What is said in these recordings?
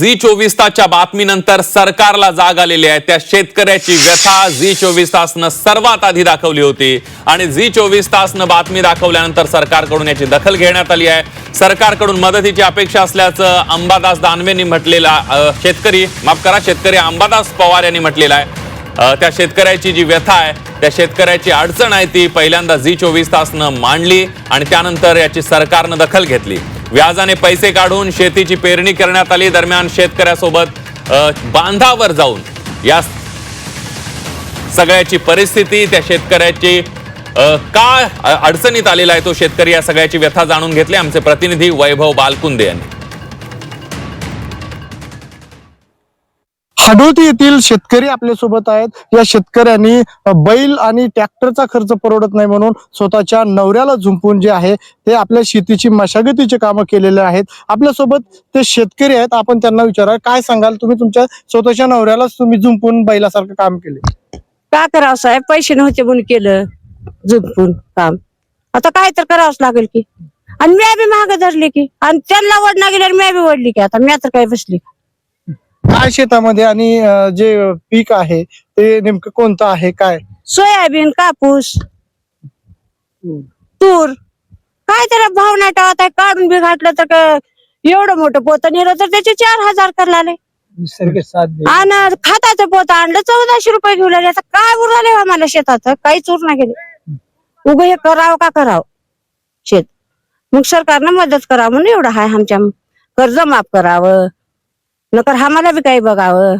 Zee चोवीस तासच्या बातमीनंतर सरकारला जाग आलेली आहे. त्या शेतकऱ्याची व्यथा झी चोवीस तासनं सर्वात आधी दाखवली होती. आणि झी चोवीस तासनं बातमी दाखवल्यानंतर सरकारकडून याची दखल घेण्यात आली आहे. सरकारकडून मदतीची अपेक्षा असल्याचं अंबादास दानवेंनी म्हटलेला शेतकरी माफ करा शेतकरी अंबादास पवार यांनी म्हटलेला आहे. त्या शेतकऱ्याची जी व्यथा आहे त्या शेतकऱ्याची अडचण आहे ती पहिल्यांदा झी चोवीस तासनं मांडली आणि त्यानंतर याची सरकारनं दखल घेतली. व्याजाने पैसे काढून शेतीची पेरणी करण्यात आली. दरम्यान शेतकऱ्यासोबत बांधावर जाऊन या सगळ्याची परिस्थिती त्या शेतकऱ्याची का अडचणीत आलेला आहे तो शेतकरी या सगळ्याची व्यथा जाणून घेतली. आमचे प्रतिनिधी वैभव बालकुंदे यांनी. खडोती येथील शेतकरी आपल्यासोबत आहेत. या शेतकऱ्यांनी बैल आणि ट्रॅक्टरचा खर्च परवडत नाही म्हणून स्वतःच्या नवऱ्याला झुंपून जे आहे ते आपल्या शेतीची मशागतीचे कामं केलेले आहेत. आपल्यासोबत ते शेतकरी आहेत. आपण त्यांना विचारा काय सांगाल? तुम्ही तुमच्या स्वतःच्या नवऱ्यालाच तुम्ही झुंपून बैलासारखं काम केले. का करावं साहेब? पैसे नव्हते म्हणून केलं झुंपून काम. आता काय तर करावंच लागेल की. आणि मी बी महाग धरली की. आणि त्यांना वडना गेल्यावर मी बी वडली की. आता मी तर काय बसली. काय शेतामध्ये आणि अ, जे पीक आहे ते नेमकं कोणतं आहे काय? सोयाबीन कापूस तूर. काय त्याला भाव नाही आहे काढून बी घातलं तर एवढं मोठं पोत नेलं तर त्याचे चार हजार कर लागले आणि खताचं पोत आणलं चौदाशे रुपये घेऊ लागले आता काय उरले आम्हाला शेतात काहीच उर नाही गेले. उभं हे करावं का करावं? शेत. मग सरकारनं मदत करावं म्हणून एवढं हाय आमच्या कर्ज माफ करावं. नकर आम्हाला बी काही बघावं.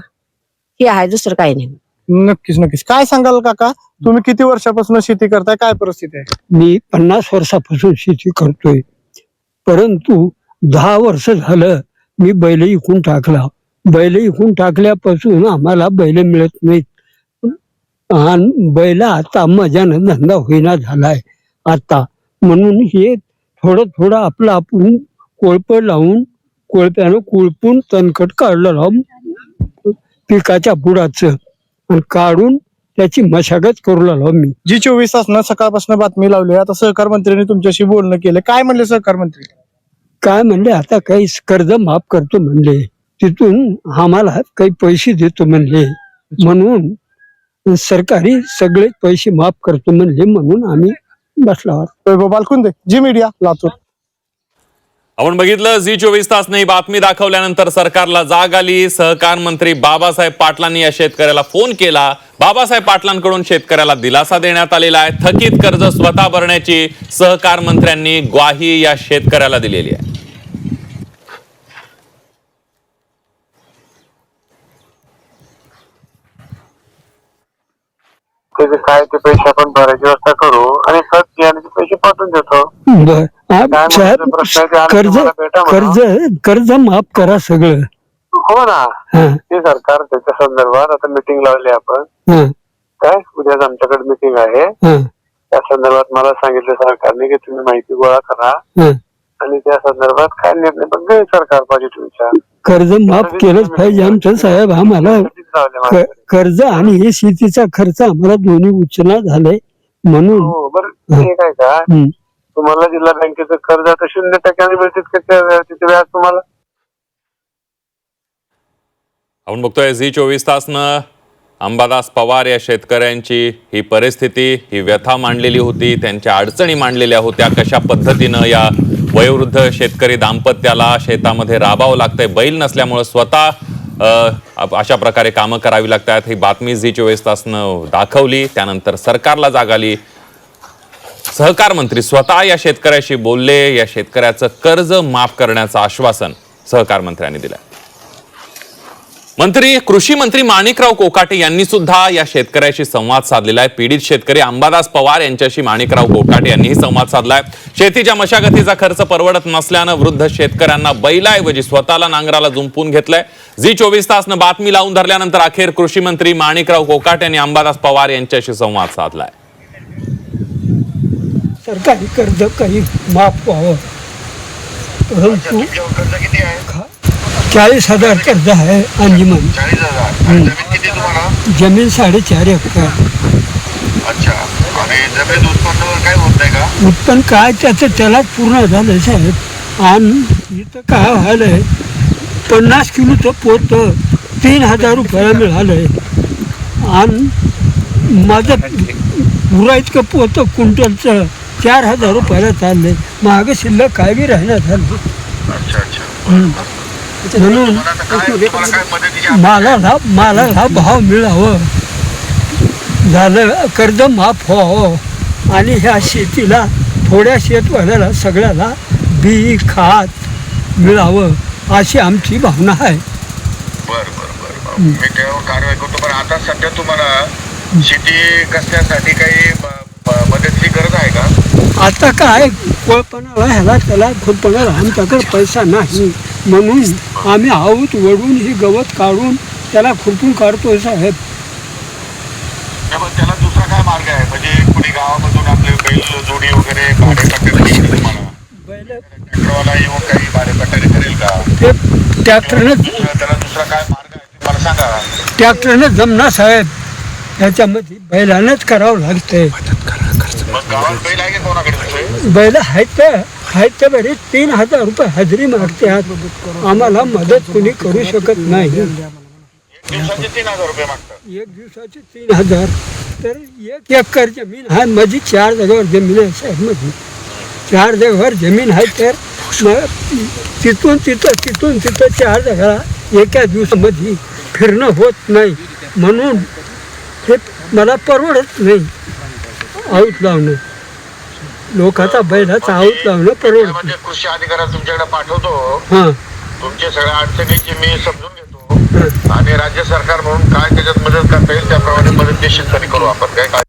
हे आहे दुसरं काही नाही. नक्कीच नक्कीच. काय सांगाल काका? तुम्ही किती वर्षापासून शेती करताय? काय परिस्थिती आहे? मी पन्नास वर्षापासून शेती करतोय. परंतु दहा वर्ष झालं मी बैल इकून टाकला. बैल इकून टाकल्यापासून आम्हाला बैल मिळत नाहीत. आणि बैल आता मजानं धंदा होईना झालाय. आता म्हणून हे थोडं थोडं आपलं आपण कोळप लावून कोळप्यानं कोळपून तणकट काढलं लावून पिकाच्या बुडाचं. आणि काढून त्याची मशागत करू लागलो मी. जी चोवीस तास सकाळपासून बातमी लावली आता सहकार मंत्र्यांनी तुमच्याशी बोलणं केलं. काय म्हणले सहकार मंत्री? काय म्हणले? आता काही कर्ज माफ करतो म्हणले. तिथून आम्हाला काही पैसे देतो म्हणले. म्हणून सरकारी सगळे पैसे माफ करतो म्हणले म्हणून आम्ही बसला बालकुंदे जी मीडिया लातूर. आपण बघितलं झी चोवीस तास नाही बातमी दाखवल्यानंतर सरकारला जाग आली. सहकार मंत्री बाबासाहेब पाटलांनी या शेतकऱ्याला फोन केला. बाबासाहेब पाटलांकडून शेतकऱ्याला दिलासा देण्यात आलेला आहे. थकीत कर्ज स्वतः भरण्याची सहकार मंत्र्यांनी ग्वाही या शेतकऱ्याला दिलेली आहे. त्याचे काय ते पैसे आपण भरायची व्यवस्था करू आणि खत बियाण्याचे पैसे पाठवून देतो. बर. आ, काय साहेब म्हणायचं प्रश्न आहे ते आम्ही कर्ज तुम्हाला भेटा म्हणा. कर्ज कर्ज माफ करा सगळं. हो ना. हा, ते सरकार त्याच्या संदर्भात आता मिटिंग लावली आपण. हा, काय? उद्याच आमच्याकडे मिटिंग आहे. हा, त्या संदर्भात मला सांगितलं सरकारने की तुम्ही माहिती गोळा करा. हा. आणि त्या संदर्भात काय निर्णय पण घेईल सरकार पॉझिटिव्ह विचार कर्ज माफ केलंच पाहिजे. आमचं साहेब आम्हाला क- माझ्याकडे. कर्ज आणि हे शेतीचा खर्च आम्हाला दोन्ही उचलला झालाय म्हणून. हो बरं ठीक आहे का? हं. तुम्हाला जिल्हा बँकेचं कर्ज आता शून्य टक्क्याने मिळते का त्या- तिथे व्याज तुम्हाला? आपण बघतोय झी चोवीस तासनं अंबादास पवार या शेतकऱ्यांची ही परिस्थिती ही व्यथा मांडलेली होती त्यांच्या अडचणी मांडलेल्या होत्या. कशा पद्धतीनं या वयोवृद्ध शेतकरी दाम्पत्याला शेतामध्ये राबावं लागतंय? बैल नसल्यामुळं स्वतः अ, अशा प्रकारे कामं करावी लागतात. ही बातमी झी चोवीस तासनं दाखवली. त्यानंतर सरकारला जाग आली. सहकार मंत्री स्वतः या शेतकऱ्याशी बोलले. या शेतकऱ्याचं कर्ज माफ करण्याचं आश्वासन सहकार मंत्र्यांनी दिलं. मंत्री कृषी मंत्री माणिकराव कोकाटे यांनी सुद्धा या शेतकऱ्याशी संवाद साधलेला आहे. पीडित शेतकरी अंबादास पवार यांच्याशी माणिकराव कोकाटे यांनीही संवाद साधलाय शेतीच्या मशागतीचा खर्च परवडत नसल्यानं वृद्ध शेतकऱ्यांना बैलाऐवजी स्वतःला नांगराला जुंपून घेतलंय. झी चोवीस तासनं बातमी लावून धरल्यानंतर अखेर कृषी मंत्री माणिकराव कोकाटे यांनी अंबादास पवार यांच्याशी संवाद साधलाय. सरकारी कर्ज काही माफ व्हावं. परंतु कर्ज किती आहे? चाळीस हजार कर्ज आहे अंजुमन चाळीस हजार? जमीन किती तुम्हाला? जमीन साडेचार एकर. अच्छा. आणि जमीन उत्पन्नावर काय होत नाही का? उत्पन्न काय त्याचं त्याला पूर्ण झालं साहेब. आणि इथं काय व्हायलंय? पन्नास किलोचं पोत तीन हजार रुपयाला मिळालंय. आणि माझं पुरा इतकं पोत क्विंटलचं चार हजार रुपयाला चाललंय. मागं शिल्लक काय बी राहणार झालं. अच्छा अच्छा. म्हणून मला मदतीची मालाला मालाला भाव मिळावं. झालं कर्ज माफ व्हावं. आणि ह्या शेतीला थोड्या शेतवाल्याला सगळ्याला बी खात मिळावं अशी आमची भावना आहे. बर बर बर. मी त्यावर कारवाई करतो पण आता सध्या तुम्हाला शेती कसल्यासाठी काही मदतीची गरज आहे का? आता काय कोळपणाला ह्याला त्याला खुरपणाला आमच्याकडे पैसा नाही. म्हणून आम्ही आऊत वडून ही गवत काढून त्याला खुरपून काढतोय साहेब नाही, पण त्याला दुसरा काय मार्ग आहे? म्हणजे कुणी गावामधून आपले बैल जोडी वगैरे तुम्हाला? ट्रॅक्टरवाला येऊन काही भाडेपट्ट्याने करेल का? ते ट्रॅक्टरनं दुसरा त्याला दुसरा काय मार्ग आहे? ते मला सांगा. ट्रॅक्टरनं जमना साहेब. ह्याच्यामध्ये बैलानंच करावं लागतंय. मग गावात बैल आहे का कोणाकडे दुसरे बैल आहेत ते आहेत ते बरे तीन हजार रुपये हजेरी मागतात आम्हाला मदत कोणी करू शकत नाही. एक दिवसाचे तीन हजार तर एक एकर जमीन आहे माझी चार जागेवर जमीन आहे माझी. चार जागेवर जमीन आहे तर तिथून तिथं तिथून तिथं चार जागा एका दिवसामध्ये फिरणं होत नाही. म्हणून हे मला परवडत नाही. आऊत लावणं. लोकाचा बैलाचा आऊत लावणं परवडत. म्हणजे कृषी अधिकाऱ्याला तुमच्याकडे पाठवतो. हां. तुमच्या सगळ्या अडचणीची मी समजून घेतो. आणि राज्य सरकार म्हणून काय त्याच्यात मदत करता येईल त्याप्रमाणे मदत निश्चितपणे करू आपण. काय